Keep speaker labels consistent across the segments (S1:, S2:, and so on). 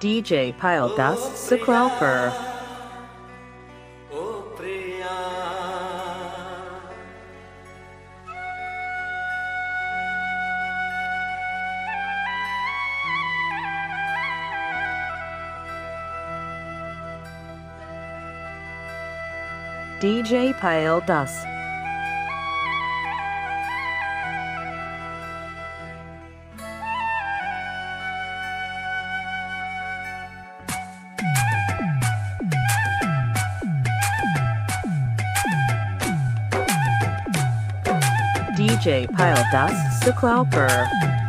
S1: DJ Pyle
S2: the Sakralpur.
S1: DJ
S3: Pyle Das. J Pile Dust, the Clowper.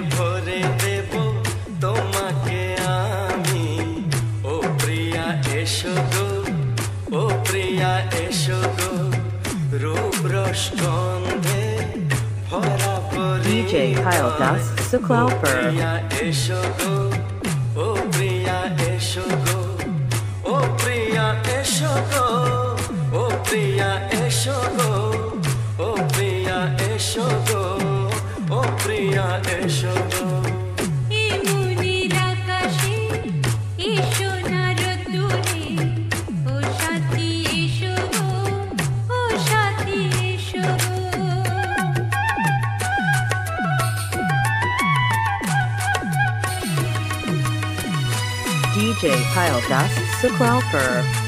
S3: ভরে
S2: দেব তোমাকে আমি। ও প্রিয়া এসো গো। ও প্রিয়া এসো গো। রূপ রসন্ধে ভরা পরি Kyle Das, Suklauper. প্রিয়া এসো গো। ও প্রিয়া এসো গো। J. Pyle
S1: Das Sukralpur.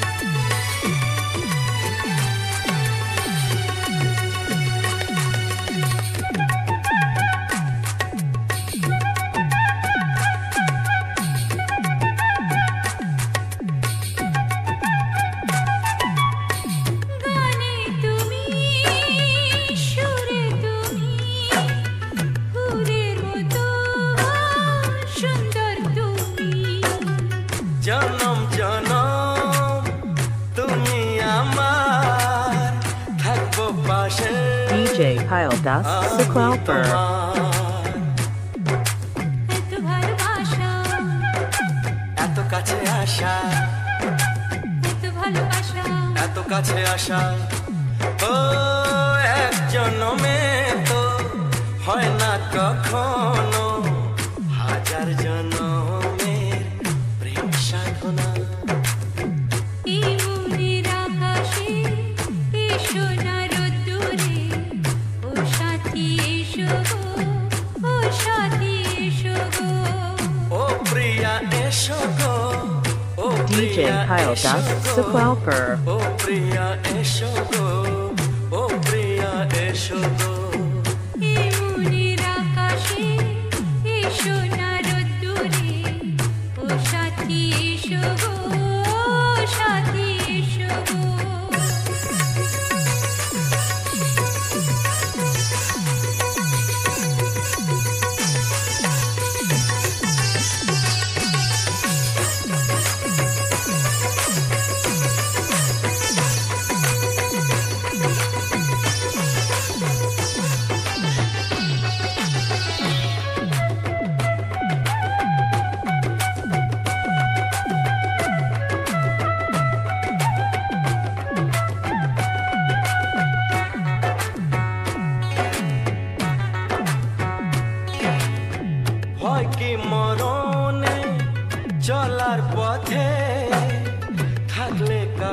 S1: Kyle
S3: Das, The
S2: Clouper. কাছে আসা
S3: এত
S2: কাছে আসা ও এক জন্মে তো হয় না কখন।
S1: DJ
S3: Kyle Das Sepulcher. Oh, Priya Eshogo. Oh, Priya Eshogo.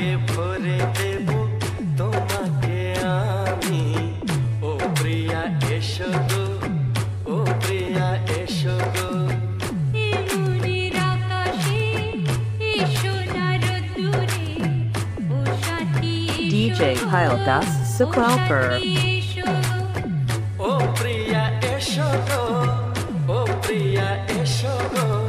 S2: তোমাকে ভরে দেব তোমাকে
S1: আমি
S2: ও প্রিয়া এসো গো ও প্রিয়া এসো গো DJ Kyle Das Sukralper. Oh,
S3: Priya Eshogo. Oh, Priya
S2: Eshogo.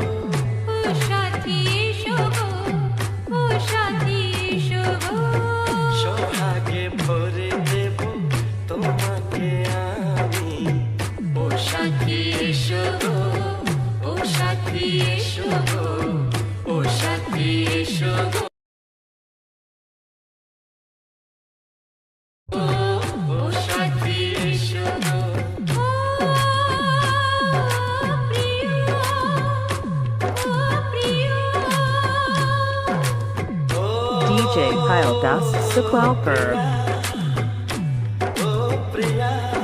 S1: DJ Pyle Das Sequelper.
S2: ও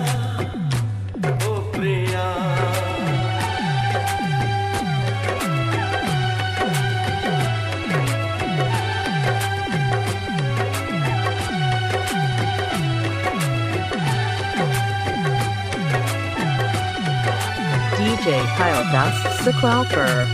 S1: DJ Pyle Das Sequelper.